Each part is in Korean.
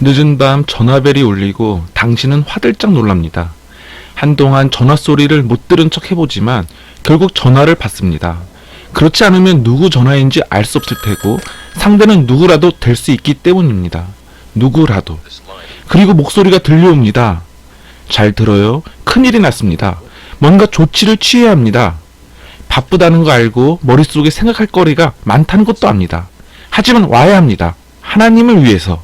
늦은 밤 전화벨이 울리고 당신은 화들짝 놀랍니다. 한동안 전화 소리를 못 들은 척 해보지만 결국 전화를 받습니다. 그렇지 않으면 누구 전화인지 알 수 없을 테고 상대는 누구라도 될 수 있기 때문입니다. 누구라도. 그리고 목소리가 들려옵니다. 잘 들어요. 큰일이 났습니다. 뭔가 조치를 취해야 합니다. 바쁘다는 거 알고 머릿속에 생각할 거리가 많다는 것도 압니다. 하지만 와야 합니다. 하나님을 위해서.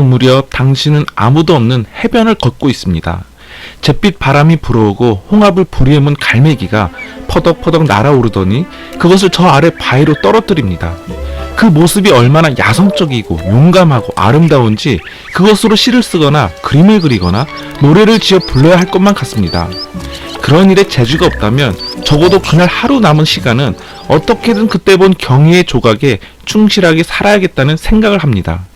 저녁 무렵 당신은 아무도 없는 해변을 걷고 있습니다. 잿빛 바람이 불어오고 홍합을 부리에 문 갈매기가 퍼덕퍼덕 날아오르더니 그것을 저 아래 바위로 떨어뜨립니다. 그 모습이 얼마나 야성적이고 용감하고 아름다운지 그것으로 시를 쓰거나 그림을 그리거나 노래를 지어 불러야 할 것만 같습니다. 그런 일에 재주가 없다면 적어도 그날 하루 남은 시간은 어떻게든 그때 본 경의의 조각에 충실하게 살아야겠다는 생각을 합니다.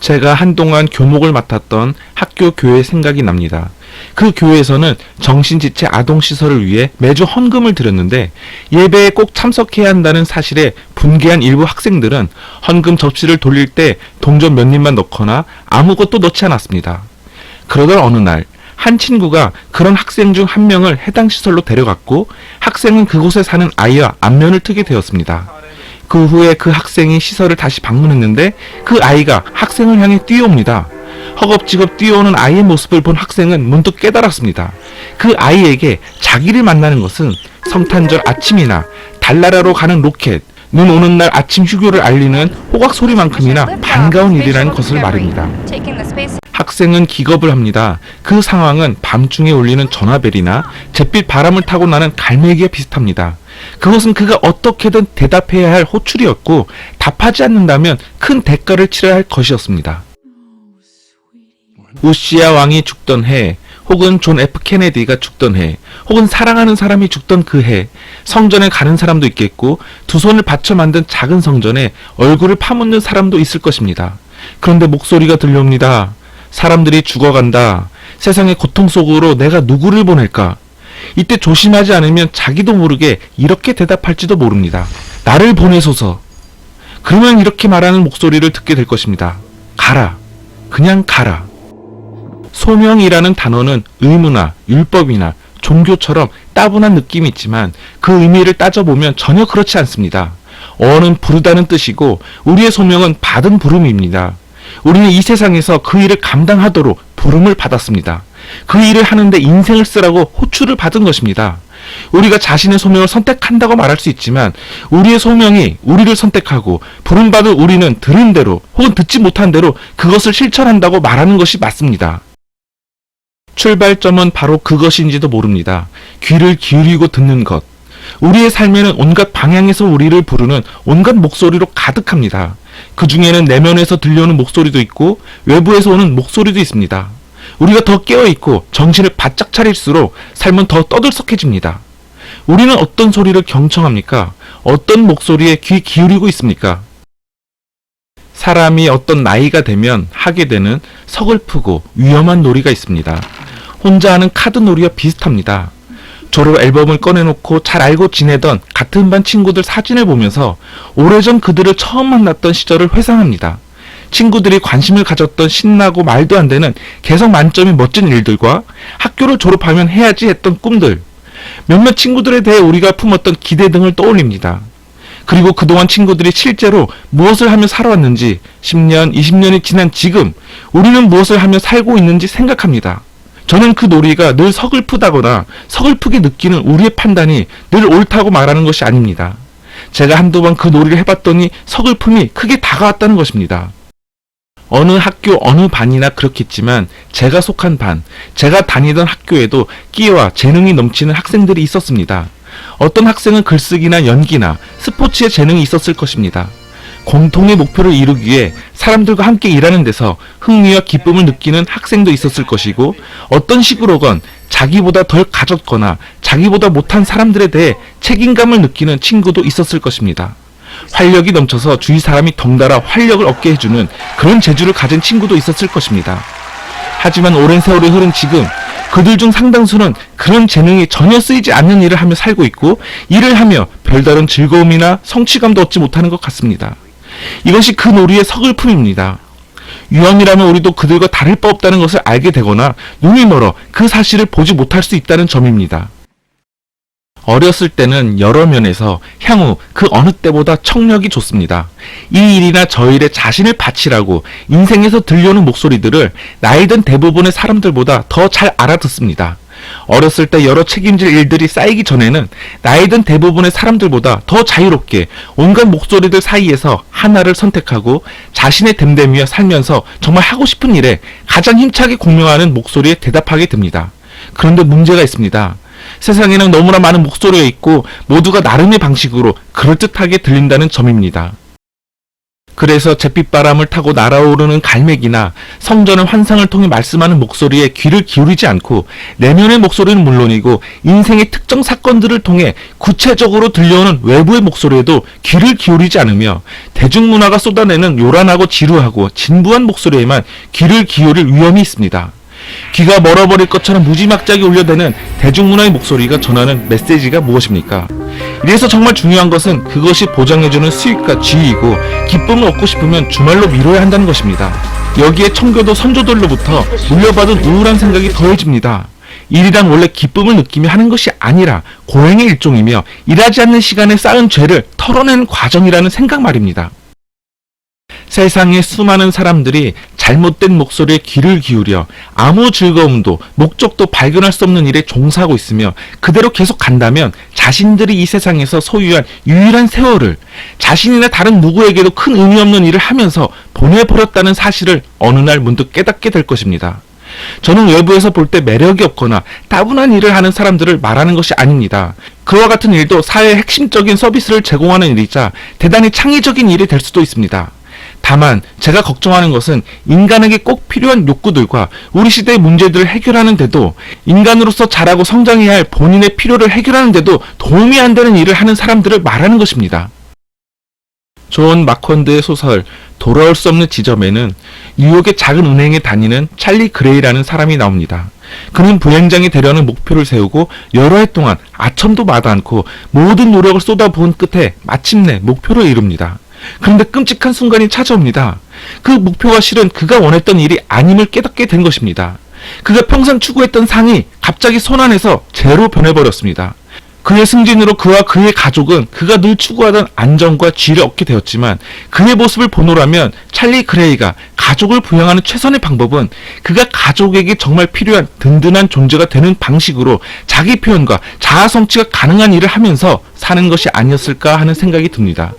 제가 한동안 교목을 맡았던 학교 교회 생각이 납니다. 그 교회에서는 정신지체 아동시설을 위해 매주 헌금을 드렸는데 예배에 꼭 참석해야 한다는 사실에 분개한 일부 학생들은 헌금 접시를 돌릴 때 동전 몇 입만 넣거나 아무것도 넣지 않았습니다. 그러던 어느 날, 한 친구가 그런 학생 중 한 명을 해당 시설로 데려갔고 학생은 그곳에 사는 아이와 안면을 트게 되었습니다. 그 후에 그 학생이 시설을 다시 방문했는데 그 아이가 학생을 향해 뛰어옵니다. 허겁지겁 뛰어오는 아이의 모습을 본 학생은 문득 깨달았습니다. 그 아이에게 자기를 만나는 것은 성탄절 아침이나 달나라로 가는 로켓, 눈 오는 날 아침 휴교를 알리는 호각 소리만큼이나 반가운 일이라는 것을 말입니다. 학생은 기겁을 합니다. 그 상황은 밤중에 울리는 전화벨이나 잿빛 바람을 타고 나는 갈매기와 비슷합니다. 그것은 그가 어떻게든 대답해야 할 호출이었고 답하지 않는다면 큰 대가를 치러야 할 것이었습니다. 우시아 왕이 죽던 해, 혹은 존 F 케네디가 죽던 해, 혹은 사랑하는 사람이 죽던 그 해, 성전에 가는 사람도 있겠고 두 손을 받쳐 만든 작은 성전에 얼굴을 파묻는 사람도 있을 것입니다. 그런데 목소리가 들려옵니다. 사람들이 죽어간다. 세상의 고통 속으로 내가 누구를 보낼까? 이때 조심하지 않으면 자기도 모르게 이렇게 대답할지도 모릅니다. 나를 보내소서. 그러면 이렇게 말하는 목소리를 듣게 될 것입니다. 가라. 그냥 가라. 소명이라는 단어는 의무나 율법이나 종교처럼 따분한 느낌이 있지만 그 의미를 따져보면 전혀 그렇지 않습니다. 어는 부르다는 뜻이고 우리의 소명은 받은 부름입니다. 우리는 이 세상에서 그 일을 감당하도록 부름을 받았습니다. 그 일을 하는데 인생을 쓰라고 호출을 받은 것입니다. 우리가 자신의 소명을 선택한다고 말할 수 있지만 우리의 소명이 우리를 선택하고 부름받은 우리는 들은 대로 혹은 듣지 못한 대로 그것을 실천한다고 말하는 것이 맞습니다. 출발점은 바로 그것인지도 모릅니다. 귀를 기울이고 듣는 것. 우리의 삶에는 온갖 방향에서 우리를 부르는 온갖 목소리로 가득합니다. 그 중에는 내면에서 들려오는 목소리도 있고 외부에서 오는 목소리도 있습니다. 우리가 더 깨어있고 정신을 바짝 차릴수록 삶은 더 떠들썩해집니다. 우리는 어떤 소리를 경청합니까? 어떤 목소리에 귀 기울이고 있습니까? 사람이 어떤 나이가 되면 하게 되는 서글프고 위험한 놀이가 있습니다. 혼자 하는 카드 놀이와 비슷합니다. 졸업 앨범을 꺼내놓고 잘 알고 지내던 같은 반 친구들 사진을 보면서 오래전 그들을 처음 만났던 시절을 회상합니다. 친구들이 관심을 가졌던 신나고 말도 안 되는 개성 만점의 멋진 일들과 학교를 졸업하면 해야지 했던 꿈들, 몇몇 친구들에 대해 우리가 품었던 기대 등을 떠올립니다. 그리고 그동안 친구들이 실제로 무엇을 하며 살아왔는지 10년, 20년이 지난 지금 우리는 무엇을 하며 살고 있는지 생각합니다. 저는 그 놀이가 늘 서글프다거나 서글프게 느끼는 우리의 판단이 늘 옳다고 말하는 것이 아닙니다. 제가 한두 번 그 놀이를 해봤더니 서글픔이 크게 다가왔다는 것입니다. 어느 학교 어느 반이나 그렇겠지만 제가 속한 반, 제가 다니던 학교에도 끼와 재능이 넘치는 학생들이 있었습니다. 어떤 학생은 글쓰기나 연기나 스포츠에 재능이 있었을 것입니다. 공통의 목표를 이루기 위해 사람들과 함께 일하는 데서 흥미와 기쁨을 느끼는 학생도 있었을 것이고 어떤 식으로건 자기보다 덜 가졌거나 자기보다 못한 사람들에 대해 책임감을 느끼는 친구도 있었을 것입니다. 활력이 넘쳐서 주위 사람이 덩달아 활력을 얻게 해주는 그런 재주를 가진 친구도 있었을 것입니다. 하지만 오랜 세월이 흐른 지금 그들 중 상당수는 그런 재능이 전혀 쓰이지 않는 일을 하며 살고 있고 일을 하며 별다른 즐거움이나 성취감도 얻지 못하는 것 같습니다. 이것이 그 놀이의 서글픔입니다. 유언이라면 우리도 그들과 다를 바 없다는 것을 알게 되거나 눈이 멀어 그 사실을 보지 못할 수 있다는 점입니다. 어렸을 때는 여러 면에서 향후 그 어느 때보다 청력이 좋습니다. 이 일이나 저 일에 자신을 바치라고 인생에서 들려오는 목소리들을 나이 든 대부분의 사람들보다 더 잘 알아듣습니다. 어렸을 때 여러 책임질 일들이 쌓이기 전에는 나이 든 대부분의 사람들보다 더 자유롭게 온갖 목소리들 사이에서 하나를 선택하고 자신의 됨됨이와 살면서 정말 하고 싶은 일에 가장 힘차게 공명하는 목소리에 대답하게 됩니다. 그런데 문제가 있습니다. 세상에는 너무나 많은 목소리가 있고 모두가 나름의 방식으로 그럴듯하게 들린다는 점입니다. 그래서 잿빛바람을 타고 날아오르는 갈매기나 성전의 환상을 통해 말씀하는 목소리에 귀를 기울이지 않고 내면의 목소리는 물론이고 인생의 특정 사건들을 통해 구체적으로 들려오는 외부의 목소리에도 귀를 기울이지 않으며 대중문화가 쏟아내는 요란하고 지루하고 진부한 목소리에만 귀를 기울일 위험이 있습니다. 귀가 멀어버릴 것처럼 무지막지하게 울려대는 대중문화의 목소리가 전하는 메시지가 무엇입니까? 이래서 정말 중요한 것은 그것이 보장해주는 수익과 지위이고 기쁨을 얻고 싶으면 주말로 미뤄야 한다는 것입니다. 여기에 청교도 선조들로부터 물려받은 우울한 생각이 더해집니다. 일이란 원래 기쁨을 느끼며 하는 것이 아니라 고행의 일종이며 일하지 않는 시간에 쌓은 죄를 털어내는 과정이라는 생각 말입니다. 세상의 수많은 사람들이 잘못된 목소리에 귀를 기울여 아무 즐거움도 목적도 발견할 수 없는 일에 종사하고 있으며 그대로 계속 간다면 자신들이 이 세상에서 소유한 유일한 세월을 자신이나 다른 누구에게도 큰 의미 없는 일을 하면서 보내버렸다는 사실을 어느 날 문득 깨닫게 될 것입니다. 저는 외부에서 볼 때 매력이 없거나 따분한 일을 하는 사람들을 말하는 것이 아닙니다. 그와 같은 일도 사회의 핵심적인 서비스를 제공하는 일이자 대단히 창의적인 일이 될 수도 있습니다. 다만 제가 걱정하는 것은 인간에게 꼭 필요한 욕구들과 우리 시대의 문제들을 해결하는 데도 인간으로서 자라고 성장해야 할 본인의 필요를 해결하는 데도 도움이 안 되는 일을 하는 사람들을 말하는 것입니다. 존 마컨드의 소설 돌아올 수 없는 지점에는 뉴욕의 작은 은행에 다니는 찰리 그레이라는 사람이 나옵니다. 그는 부행장이 되려는 목표를 세우고 여러 해 동안 아첨도 마다 않고 모든 노력을 쏟아부은 끝에 마침내 목표를 이룹니다. 그런데 끔찍한 순간이 찾아옵니다. 그 목표가 실은 그가 원했던 일이 아님을 깨닫게 된 것입니다. 그가 평생 추구했던 상이 갑자기 손안에서 제로 변해버렸습니다. 그의 승진으로 그와 그의 가족은 그가 늘 추구하던 안정과 지위를 얻게 되었지만 그의 모습을 보노라면 찰리 그레이가 가족을 부양하는 최선의 방법은 그가 가족에게 정말 필요한 든든한 존재가 되는 방식으로 자기 표현과 자아 성취가 가능한 일을 하면서 사는 것이 아니었을까 하는 생각이 듭니다.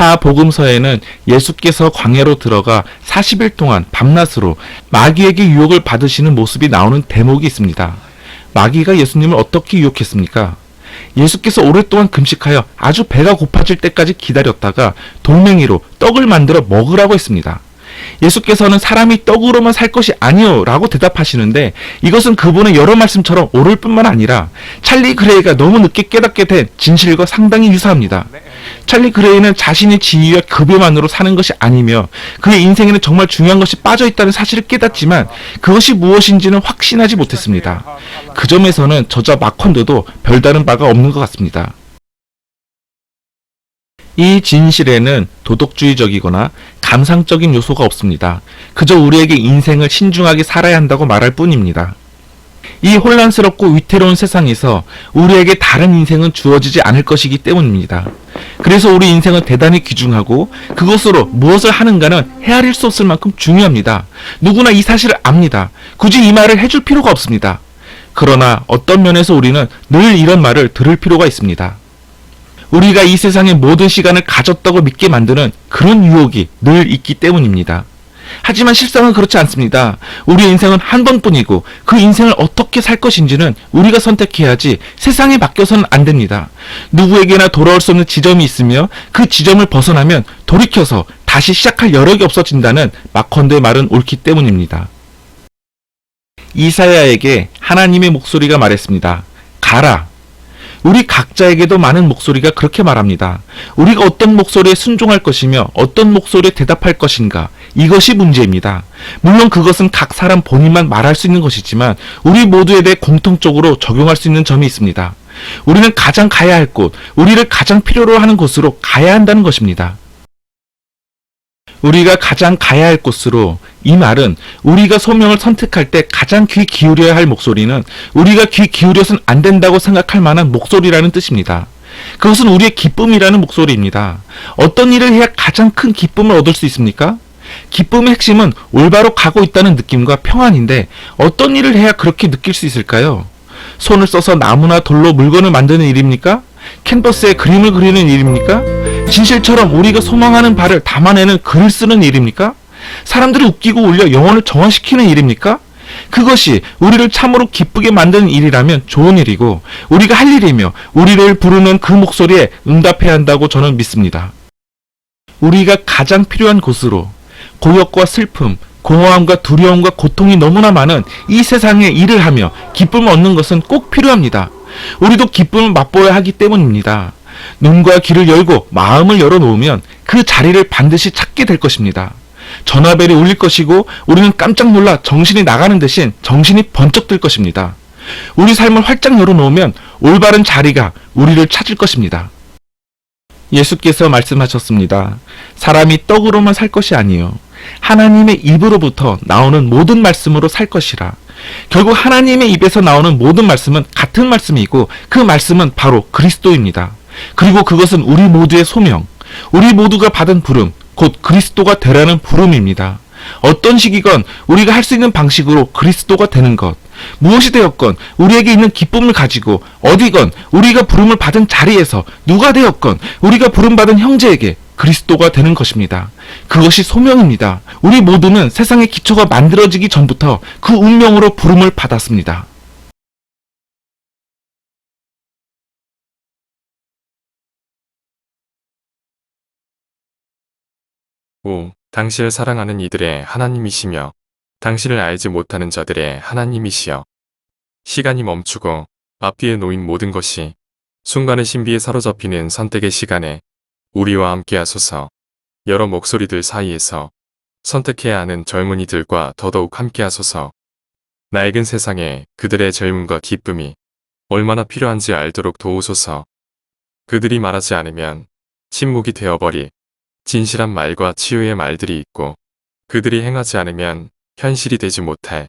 사복음서에는 예수께서 광야로 들어가 40일 동안 밤낮으로 마귀에게 유혹을 받으시는 모습이 나오는 대목이 있습니다. 마귀가 예수님을 어떻게 유혹했습니까? 예수께서 오랫동안 금식하여 아주 배가 고파질 때까지 기다렸다가 돌멩이로 떡을 만들어 먹으라고 했습니다. 예수께서는 사람이 떡으로만 살 것이 아니요 라고 대답하시는데 이것은 그분의 여러 말씀처럼 옳을 뿐만 아니라 찰리 그레이가 너무 늦게 깨닫게 된 진실과 상당히 유사합니다. 찰리 그레이는 자신의 지위와 급여만으로 사는 것이 아니며 그의 인생에는 정말 중요한 것이 빠져 있다는 사실을 깨닫지만 그것이 무엇인지는 확신하지 못했습니다. 그 점에서는 저자 마컨드도 별다른 바가 없는 것 같습니다. 이 진실에는 도덕주의적이거나 감상적인 요소가 없습니다. 그저 우리에게 인생을 신중하게 살아야 한다고 말할 뿐입니다. 이 혼란스럽고 위태로운 세상에서 우리에게 다른 인생은 주어지지 않을 것이기 때문입니다. 그래서 우리 인생은 대단히 귀중하고 그것으로 무엇을 하는가는 헤아릴 수 없을 만큼 중요합니다. 누구나 이 사실을 압니다. 굳이 이 말을 해줄 필요가 없습니다. 그러나 어떤 면에서 우리는 늘 이런 말을 들을 필요가 있습니다. 우리가 이 세상의 모든 시간을 가졌다고 믿게 만드는 그런 유혹이 늘 있기 때문입니다. 하지만 실상은 그렇지 않습니다. 우리 인생은 한 번뿐이고 그 인생을 어떻게 살 것인지는 우리가 선택해야지 세상에 맡겨서는 안 됩니다. 누구에게나 돌아올 수 없는 지점이 있으며 그 지점을 벗어나면 돌이켜서 다시 시작할 여력이 없어진다는 마컨드의 말은 옳기 때문입니다. 이사야에게 하나님의 목소리가 말했습니다. 가라. 우리 각자에게도 많은 목소리가 그렇게 말합니다. 우리가 어떤 목소리에 순종할 것이며 어떤 목소리에 대답할 것인가. 이것이 문제입니다. 물론 그것은 각 사람 본인만 말할 수 있는 것이지만 우리 모두에 대해 공통적으로 적용할 수 있는 점이 있습니다. 우리는 가장 가야 할 곳, 우리를 가장 필요로 하는 곳으로 가야 한다는 것입니다. 우리가 가장 가야 할 곳으로 이 말은 우리가 소명을 선택할 때 가장 귀 기울여야 할 목소리는 우리가 귀 기울여선 안 된다고 생각할 만한 목소리라는 뜻입니다. 그것은 우리의 기쁨이라는 목소리입니다. 어떤 일을 해야 가장 큰 기쁨을 얻을 수 있습니까? 기쁨의 핵심은 올바로 가고 있다는 느낌과 평안인데 어떤 일을 해야 그렇게 느낄 수 있을까요? 손을 써서 나무나 돌로 물건을 만드는 일입니까? 캔버스에 그림을 그리는 일입니까? 진실처럼 우리가 소망하는 바를 담아내는 글을 쓰는 일입니까? 사람들을 웃기고 울려 영혼을 정화시키는 일입니까? 그것이 우리를 참으로 기쁘게 만드는 일이라면 좋은 일이고 우리가 할 일이며 우리를 부르는 그 목소리에 응답해야 한다고 저는 믿습니다. 우리가 가장 필요한 곳으로 고역과 슬픔, 공허함과 두려움과 고통이 너무나 많은 이 세상에 일을 하며 기쁨을 얻는 것은 꼭 필요합니다. 우리도 기쁨을 맛보아야 하기 때문입니다. 눈과 귀를 열고 마음을 열어놓으면 그 자리를 반드시 찾게 될 것입니다. 전화벨이 울릴 것이고 우리는 깜짝 놀라 정신이 나가는 대신 정신이 번쩍 들 것입니다. 우리 삶을 활짝 열어놓으면 올바른 자리가 우리를 찾을 것입니다. 예수께서 말씀하셨습니다. 사람이 떡으로만 살 것이 아니요 하나님의 입으로부터 나오는 모든 말씀으로 살 것이라. 결국 하나님의 입에서 나오는 모든 말씀은 같은 말씀이고 그 말씀은 바로 그리스도입니다. 그리고 그것은 우리 모두의 소명, 우리 모두가 받은 부름, 곧 그리스도가 되라는 부름입니다. 어떤 시기건 우리가 할 수 있는 방식으로 그리스도가 되는 것, 무엇이 되었건 우리에게 있는 기쁨을 가지고 어디건 우리가 부름을 받은 자리에서 누가 되었건 우리가 부름받은 형제에게 그리스도가 되는 것입니다. 그것이 소명입니다. 우리 모두는 세상의 기초가 만들어지기 전부터 그 운명으로 부름을 받았습니다. 오, 당신을 사랑하는 이들의 하나님이시며 당신을 알지 못하는 자들의 하나님이시여. 시간이 멈추고 앞뒤에 놓인 모든 것이 순간의 신비에 사로잡히는 선택의 시간에 우리와 함께 하소서. 여러 목소리들 사이에서 선택해야 하는 젊은이들과 더더욱 함께 하소서. 낡은 세상에 그들의 젊음과 기쁨이 얼마나 필요한지 알도록 도우소서. 그들이 말하지 않으면 침묵이 되어버릴 진실한 말과 치유의 말들이 있고 그들이 행하지 않으면 현실이 되지 못할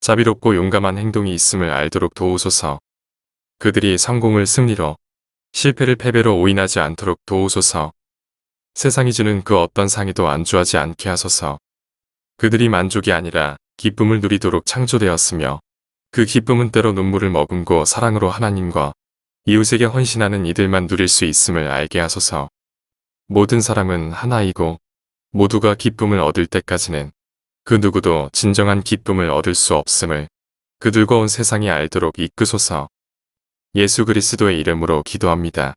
자비롭고 용감한 행동이 있음을 알도록 도우소서. 그들이 성공을 승리로 실패를 패배로 오인하지 않도록 도우소서. 세상이 주는 그 어떤 상에도 안주하지 않게 하소서. 그들이 만족이 아니라 기쁨을 누리도록 창조되었으며 그 기쁨은 때로 눈물을 머금고 사랑으로 하나님과 이웃에게 헌신하는 이들만 누릴 수 있음을 알게 하소서. 모든 사람은 하나이고 모두가 기쁨을 얻을 때까지는 그 누구도 진정한 기쁨을 얻을 수 없음을 그 즐거운 세상이 알도록 이끄소서. 예수 그리스도의 이름으로 기도합니다.